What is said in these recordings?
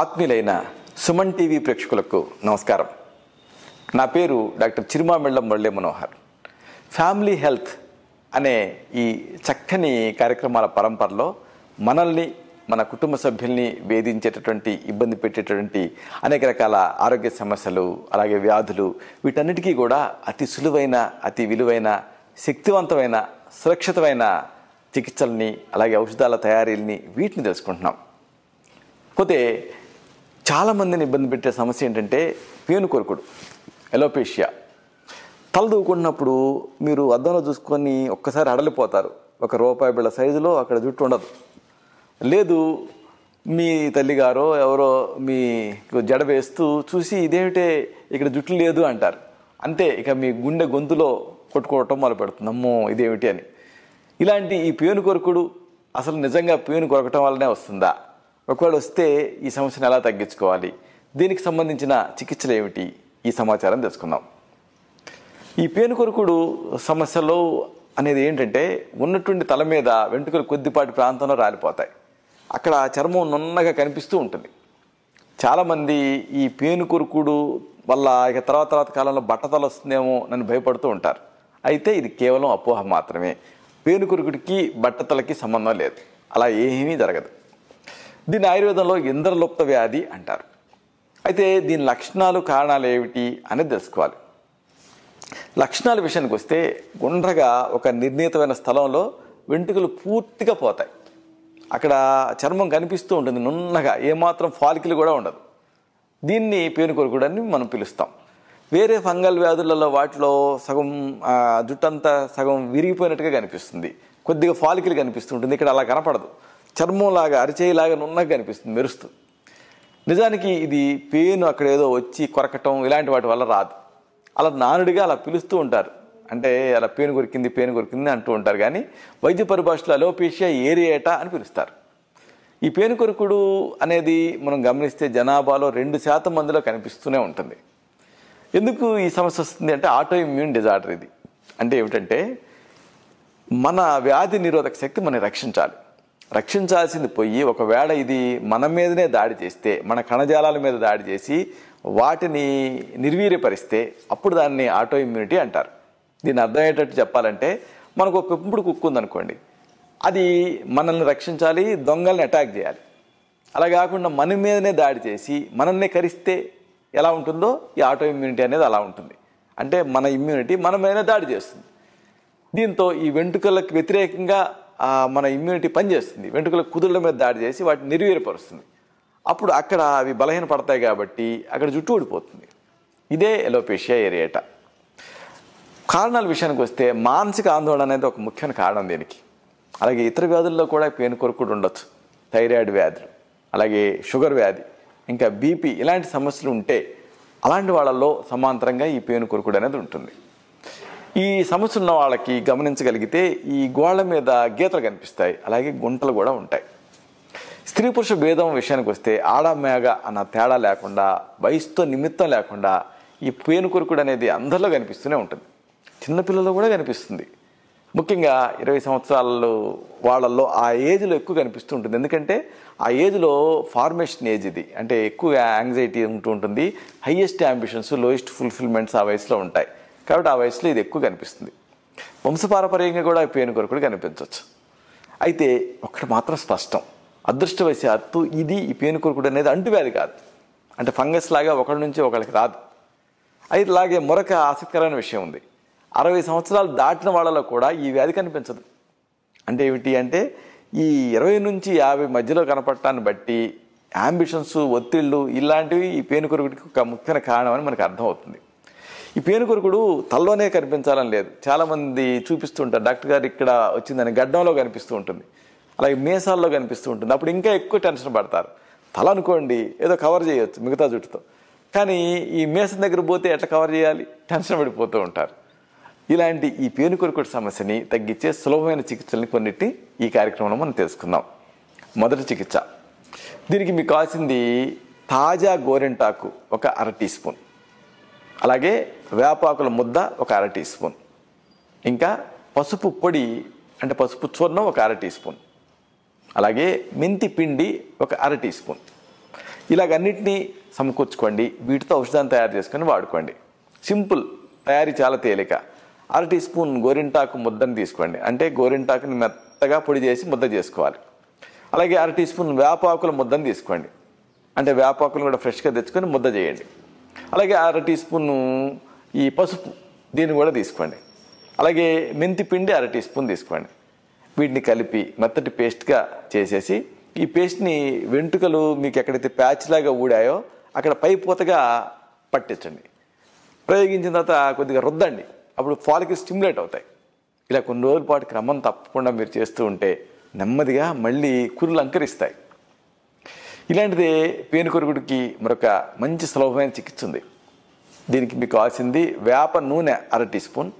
ఆత్మీయులైన Suman TV ప్రేక్షకులకు నమస్కారం. నా పేరు doctor Chirumamillam Murali Manohar. Family health అనే ఈ చక్కని కార్యక్రమాల పరంపరలో మనల్ని మన కుటుంబ సభ్యుల్ని వేధించేటటువంటి ఇబ్బంది పెట్టేటటువంటి అనేక రకాల ఆరోగ్య సమస్యలు అలాగే వ్యాధులు వీటన్నిటికీ కూడా అతి సులువైన అతి విలువైన శక్తివంతమైన సురక్షితమైన చికిత్సల్ని అలాగే ఔషధాల తయారీల్ని వీటిని తెలుసుకుంటున్నాం. పోతే చాలామందిని ఇబ్బంది పెట్టే సమస్య ఏంటంటే పేను కొరుకుడు ఎలోపేషియా తల దూకున్నప్పుడు మీరు అద్దంలో చూసుకొని ఒక్కసారి అడలిపోతారు. ఒక రూపాయి బిళ్ళ సైజులో అక్కడ జుట్టు ఉండదు. లేదు మీ తల్లిగారో ఎవరో మీ జడ వేస్తూ చూసి ఇదేమిటే ఇక్కడ జుట్టు లేదు అంటారు. అంతే ఇక మీ గుండె గొంతులో కొట్టుకోవటం మొదలు పెడుతుంది. అమ్మో ఇదేమిటి అని. ఇలాంటి ఈ పేను కొరుకుడు అసలు నిజంగా పేను కొరకటం వల్లనే వస్తుందా? ఒకవేళ వస్తే ఈ సమస్యను ఎలా తగ్గించుకోవాలి? దీనికి సంబంధించిన చికిత్సలు ఏమిటి? ఈ సమాచారం తెలుసుకుందాం. ఈ పేనుకొరుకుడు సమస్యలో అనేది ఏంటంటే ఉన్నటువంటి తల మీద వెంట్రుకలు కొద్దిపాటి ప్రాంతంలో రాలిపోతాయి. అక్కడ చర్మం నున్నగా కనిపిస్తూ ఉంటుంది. చాలామంది ఈ పేనుకొరుకుడు వల్ల ఇక తర్వాత తర్వాత కాలంలో బట్టతల వస్తుందేమో నన్ను భయపడుతూ ఉంటారు. అయితే ఇది కేవలం అపోహ మాత్రమే. పేనుకొరుకుడికి బట్టతలకి సంబంధం లేదు. అలా ఏమీ జరగదు. దీని ఆయుర్వేదంలో ఇంద్రలుప్త వ్యాధి అంటారు. అయితే దీని లక్షణాలు కారణాలు ఏమిటి అనేది తెలుసుకోవాలి. లక్షణాల విషయానికి వస్తే గుండ్రగా ఒక నిర్ణీతమైన స్థలంలో వెంట్రుకలు పూర్తిగా పోతాయి. అక్కడ చర్మం కనిపిస్తూ ఉంటుంది నున్నగా ఏమాత్రం ఫాలికలు కూడా ఉండదు. దీన్ని పేనుకొరుకుడు అని మనం పిలుస్తాం. వేరే ఫంగల్ వ్యాధులలో వాటిలో సగం జుట్టంతా సగం విరిగిపోయినట్టుగా కనిపిస్తుంది. కొద్దిగా ఫాలికలు కనిపిస్తుంటుంది ఇక్కడ అలా కనపడదు. చర్మంలాగా అరిచేయిలాగా నున్నగా కనిపిస్తుంది మెరుస్తూ. నిజానికి ఇది పేను అక్కడ ఏదో వచ్చి కొరకటం ఇలాంటి వాటి వల్ల రాదు. అలా నానుడిగా అలా పిలుస్తూ ఉంటారు. అంటే అలా పేను కొరికింది పేను కొరికింది అంటూ ఉంటారు కానీ వైద్య పరిభాషలో అలోపేషియా ఏరియేటా అని పిలుస్తారు. ఈ పేను కొరుకుడు అనేది మనం గమనిస్తే జనాభాలో రెండు శాతం మందిలో కనిపిస్తూనే ఉంటుంది. ఎందుకు ఈ సమస్య వస్తుంది అంటే ఆటో ఇమ్యూన్ డిజార్డర్ ఇది. అంటే ఏమిటంటే మన వ్యాధి నిరోధక శక్తి మనం రక్షించాలి. రక్షించాల్సింది పోయి ఒకవేళ ఇది మన మీదనే దాడి చేస్తే మన కణజాలాల మీద దాడి చేసి వాటిని నిర్వీర్యపరిస్తే అప్పుడు దాన్ని ఆటో ఇమ్యూనిటీ అంటారు దీన్ని అర్థమయ్యేటట్టు చెప్పాలంటే మనకు ఒక పెంపుడు కుక్కు ఉందనుకోండి. అది మనల్ని రక్షించాలి దొంగల్ని అటాక్ చేయాలి. అలా కాకుండా మన మీదనే దాడి చేసి మనల్ని కరిస్తే ఎలా ఉంటుందో ఈ ఆటో ఇమ్యూనిటీ అనేది అలా ఉంటుంది. అంటే మన ఇమ్యూనిటీ మన మీదనే దాడి చేస్తుంది. దీంతో ఈ వెంట్రుకలకు వ్యతిరేకంగా మన ఇమ్యూనిటీ పనిచేస్తుంది వెంట్రుకల కుదుళ్ళ మీద దాడి చేసి వాటిని నిర్వీర్యపరుస్తుంది. అప్పుడు అక్కడ అవి బలహీన పడతాయి కాబట్టి అక్కడ జుట్టు ఊడిపోతుంది. ఇదే ఎలోపేషియా ఏరియేటా కారణాల విషయానికి వస్తే మానసిక ఆందోళన అనేది ఒక ముఖ్యమైన కారణం దీనికి. అలాగే ఇతర వ్యాధుల్లో కూడా పేను కొరకుడు ఉండొచ్చు. థైరాయిడ్ వ్యాధులు అలాగే షుగర్ వ్యాధి ఇంకా బీపీ ఇలాంటి సమస్యలు ఉంటే అలాంటి వాళ్ళల్లో సమాంతరంగా ఈ పేను కొరకుడు అనేది ఉంటుంది. ఈ సమస్య ఉన్న వాళ్ళకి గమనించగలిగితే ఈ గోళ్ళ మీద గీతలు కనిపిస్తాయి. అలాగే గుంటలు కూడా ఉంటాయి. స్త్రీ పురుష భేదం విషయానికి వస్తే ఆడ మేఘ అన్న తేడా లేకుండా వయసుతో నిమిత్తం లేకుండా ఈ పేను కొరుకుడు అనేది అందరిలో కనిపిస్తూనే ఉంటుంది. చిన్నపిల్లల్లో కూడా కనిపిస్తుంది. ముఖ్యంగా ఇరవై సంవత్సరాలు వాళ్ళల్లో ఆ ఏజ్లో ఎక్కువ కనిపిస్తూ ఉంటుంది. ఎందుకంటే ఆ ఏజ్లో ఫార్మేషన్ ఏజ్ ఇది. అంటే ఎక్కువగా యాంగ్జైటీ ఉంటూ ఉంటుంది. హయ్యెస్ట్ అంబిషన్స్ లోయెస్ట్ ఫుల్ఫిల్మెంట్స్ ఆ వయసులో ఉంటాయి. కాబట్టి ఆ వయసులో ఇది ఎక్కువ కనిపిస్తుంది. వంశపారపర్యంగా కూడా ఈ పేను కొరుకుడు కనిపించవచ్చు. అయితే ఒకటి మాత్రం స్పష్టం. అదృష్టవశాత్తు ఇది ఈ పేను కొరుకుడు అనేది అంటువ్యాధి కాదు. అంటే ఫంగస్ లాగా ఒకరి నుంచి ఒకరికి రాదు. అయితే ఇలాగే మరొక ఆసక్తికరమైన విషయం ఉంది. అరవై సంవత్సరాలు దాటిన వాళ్ళలో కూడా ఈ వ్యాధి కనిపించదు. అంటే ఏమిటి అంటే ఈ ఇరవై నుంచి యాభై మధ్యలో కనపడటాన్ని బట్టి అంబిషన్స్ ఒత్తిళ్ళు ఇలాంటివి ఈ పేనుకొరుకుడికి ఒక ముఖ్యమైన కారణం అని మనకు అర్థమవుతుంది. ఈ పేనుకొరుకుడు తల్లోనే కనిపించాలని లేదు. చాలామంది చూపిస్తుంటారు డాక్టర్ గారు ఇక్కడ వచ్చిందని గడ్డంలో కనిపిస్తూ ఉంటుంది. అలాగే మీసాల్లో కనిపిస్తూ ఉంటుంది. అప్పుడు ఇంకా ఎక్కువ టెన్షన్ పడతారు. తల అనుకోండి ఏదో కవర్ చేయొచ్చు మిగతా జుట్టుతో. కానీ ఈ మీసం దగ్గర పోతే ఎట్లా కవర్ చేయాలి? టెన్షన్ పడిపోతూ ఉంటారు. ఇలాంటి ఈ పేనుకొరకుడు సమస్యని తగ్గించే సులభమైన చికిత్సల్ని కొన్నిటి ఈ కార్యక్రమంలో మనం తెలుసుకుందాం. మొదటి చికిత్స. దీనికి మీకు కావాల్సింది తాజా గోరింటాకు ఒక అర టీ స్పూన్. అలాగే వేపాకుల ముద్ద ఒక అర టీ స్పూన్. ఇంకా పసుపు పొడి అంటే పసుపు చూర్ణం ఒక అర టీ స్పూన్. అలాగే మెంతి పిండి ఒక అర టీ స్పూన్. ఇలాగన్నిటినీ సమకూర్చుకోండి. వీటితో ఔషధాన్ని తయారు చేసుకొని వాడుకోండి. సింపుల్ తయారీ చాలా తేలిక. అర టీ స్పూన్ గోరింటాకు ముద్దని తీసుకోండి. అంటే గోరింటాకుని మెత్తగా పొడి చేసి ముద్ద చేసుకోవాలి. అలాగే అర టీ స్పూన్ వేపాకుల ముద్దని తీసుకోండి. అంటే వేపాకులు కూడా ఫ్రెష్గా తెచ్చుకొని ముద్ద చేయండి. అలాగే అర టీ స్పూన్ ఈ పసుపు దీన్ని కూడా తీసుకోండి. అలాగే మెంతి పిండి అర టీ స్పూన్ తీసుకోండి. వీటిని కలిపి మెత్తటి పేస్ట్గా చేసేసి ఈ పేస్ట్ని వెంట్రుకలు మీకు ఎక్కడైతే ప్యాచ్లాగా ఊడాయో అక్కడ పై పూతగా పట్టించండి. ప్రయోగించిన తర్వాత కొద్దిగా రుద్దండి. అప్పుడు ఫాల్కి స్టిమ్యులేట్ అవుతాయి. ఇలా కొన్ని రోజుల పాటు క్రమం తప్పకుండా మీరు చేస్తూ ఉంటే నెమ్మదిగా మళ్ళీ కురులు అంకరిస్తాయి. ఇలాంటిదే పేనుకొరుగుడికి మరొక మంచి సులభమైన చికిత్స ఉంది. దీనికి మీకు కావాల్సింది వేప నూనె అర టీ స్పూన్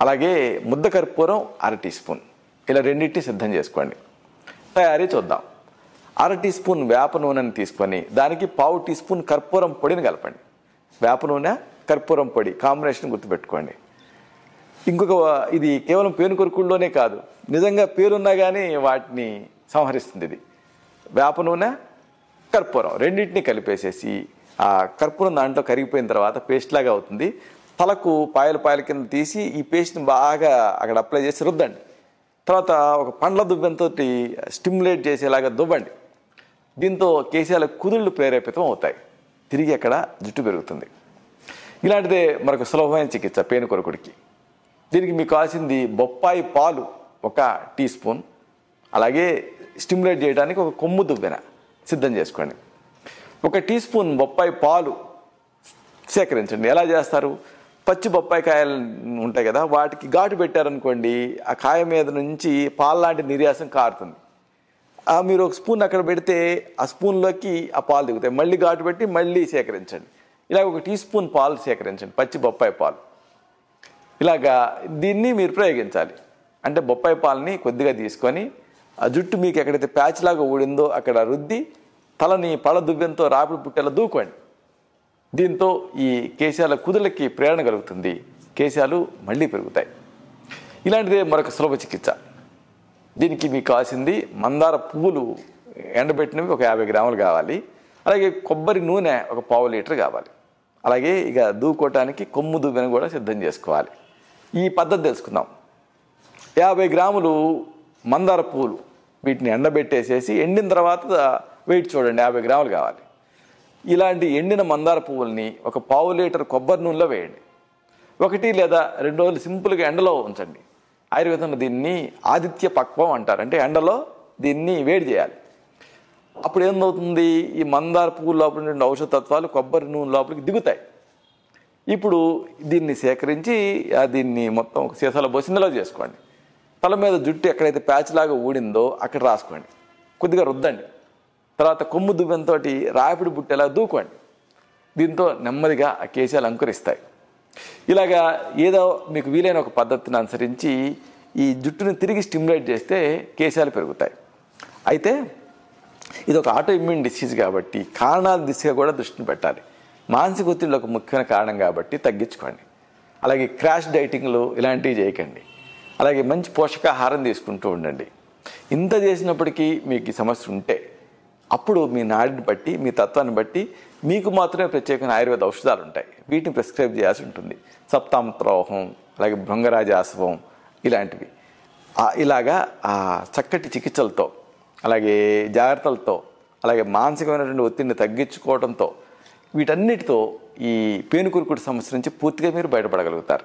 అలాగే ముద్ద కర్పూరం అర టీ స్పూన్. ఇలా రెండింటిని సిద్ధం చేసుకోండి. తయారీ చూద్దాం. అర టీ స్పూన్ వేప నూనెని తీసుకొని దానికి పావు టీ స్పూన్ కర్పూరం పొడిని కలపండి. వేప నూనె కర్పూరం పొడి కాంబినేషన్ గుర్తుపెట్టుకోండి. ఇంకొక ఇది కేవలం పేను కొరుకుల్లోనే కాదు నిజంగా పేరున్నా కానీ వాటిని సంహరిస్తుంది ఇది. వేప నూనె కర్పూరం. రెండింటిని కలిపేసేసి ఆ కర్పూరం దాంట్లో కరిగిపోయిన తర్వాత పేస్ట్ లాగా అవుతుంది. తలకు పాయలు పాయల కింద తీసి ఈ పేస్ట్ని బాగా అక్కడ అప్లై చేసి రుద్దండి. తర్వాత ఒక పండ్ల దువ్వెంతో స్టిమ్యులేట్ చేసేలాగా దువ్వండి. దీంతో కేశాల కుదుళ్ళు ప్రేరేపితం అవుతాయి. తిరిగి అక్కడ జుట్టు పెరుగుతుంది. ఇలాంటిదే మనకు సులభమైన చికిత్స పేను కొరకుడికి దీనికి మీకు కావాల్సింది బొప్పాయి పాలు ఒక టీ స్పూన్ అలాగే స్టిమ్యులేట్ చేయడానికి ఒక కొమ్ము దువ్వెన సిద్ధం చేసుకోండి. ఒక టీ స్పూన్ బొప్పాయి పాలు సేకరించండి. ఎలా చేస్తారు? పచ్చి బొప్పాయి కాయలు ఉంటాయి కదా వాటికి ఘాటు పెట్టారనుకోండి ఆ కాయ మీద నుంచి పాలు లాంటి నిర్యాసం కారుతుంది. ఆ మీరు ఒక స్పూన్ అక్కడ పెడితే ఆ స్పూన్లోకి ఆ పాలు దిగుతాయి. మళ్ళీ ఘాటు పెట్టి మళ్ళీ సేకరించండి. ఇలాగ ఒక టీ స్పూన్ పాలు సేకరించండి పచ్చి బొప్పాయి పాలు. ఇలాగా దీన్ని మీరు ప్రయోగించాలి. అంటే బొప్పాయి పాలని కొద్దిగా తీసుకొని ఆ జుట్టు మీకు ఎక్కడైతే ప్యాచ్ లాగా ఊడిందో అక్కడ రుద్ది తలని పళ్ళ దువ్వెంతో రాపిడి పుట్టేలా దూకోండి. దీంతో ఈ కేశాల కుదులకి ప్రేరణ కలుగుతుంది. కేశాలు మళ్ళీ పెరుగుతాయి. ఇలాంటిదే మరొక సులభ చికిత్స. దీనికి మీకు కావాల్సింది మందార పువ్వులు ఎండబెట్టినవి ఒక యాభై గ్రాములు కావాలి. అలాగే కొబ్బరి నూనె ఒక పావు లీటర్ కావాలి. అలాగే ఇక దూకోవటానికి కొమ్ము దువ్వెన కూడా సిద్ధం చేసుకోవాలి. ఈ పద్ధతి తెలుసుకుందాం. యాభై గ్రాములు మందార పూలు వీటిని ఎండబెట్టేసేసి ఎండిన తర్వాత వెయిట్ చూడండి యాభై గ్రాములు కావాలి. ఇలాంటి ఎండిన మందార పువ్వుల్ని ఒక పావు లీటర్ కొబ్బరి నూనెలో వేయండి. ఒకటి లేదా రెండు రోజులు సింపుల్గా ఎండలో ఉంచండి. ఆయుర్వేదంలో దీన్ని ఆదిత్య పక్వం అంటారు. అంటే ఎండలో దీన్ని వేడి చేయాలి. అప్పుడు ఏమవుతుంది ఈ మందార పువ్వు లోపల నుండి ఔషధ తత్వాలు కొబ్బరి నూనె లోపలికి దిగుతాయి. ఇప్పుడు దీన్ని సేకరించి దీన్ని మొత్తం ఒక సీసాలో పోసి నిల్వ చేసుకోండి. తల మీద జుట్టు ఎక్కడైతే ప్యాచ్ లాగా ఊడిందో అక్కడ రాసుకోండి. కొద్దిగా రుద్దండి. తర్వాత కొమ్ము దువ్వెంతో రాపిడి బుట్టెలా దూకోండి. దీంతో నెమ్మదిగా ఆ కేశాలు అంకురిస్తాయి. ఇలాగా ఏదో మీకు వీలైన ఒక పద్ధతిని అనుసరించి ఈ జుట్టుని తిరిగి స్టిమ్యులేట్ చేస్తే కేశాలు పెరుగుతాయి. అయితే ఇది ఒక ఆటో ఇమ్యూన్ డిసీజ్ కాబట్టి కారణాల దిశగా కూడా దృష్టిని పెట్టాలి. మానసిక ఒత్తిడి ఒక ముఖ్యమైన కారణం కాబట్టి తగ్గించుకోండి. అలాగే క్రాష్ డైటింగ్లు ఇలాంటివి చేయకండి. అలాగే మంచి పోషకాహారం తీసుకుంటూ ఉండండి. ఇంత చేసినప్పటికీ మీకు ఈ సమస్య ఉంటే అప్పుడు మీ నాడిని బట్టి మీ తత్వాన్ని బట్టి మీకు మాత్రమే ప్రత్యేకమైన ఆయుర్వేద ఔషధాలు ఉంటాయి వీటిని ప్రిస్క్రైబ్ చేయాల్సి ఉంటుంది. సప్తామత్రోహం అలాగే భృంగరాజాసవం ఇలాంటివి. ఇలాగా ఆ చక్కటి చికిత్సలతో అలాగే జాగ్రత్తలతో అలాగే మానసికమైనటువంటి ఒత్తిడిని తగ్గించుకోవడంతో వీటన్నిటితో ఈ పేనుకురుకుడు సమస్య నుంచి పూర్తిగా మీరు బయటపడగలుగుతారు.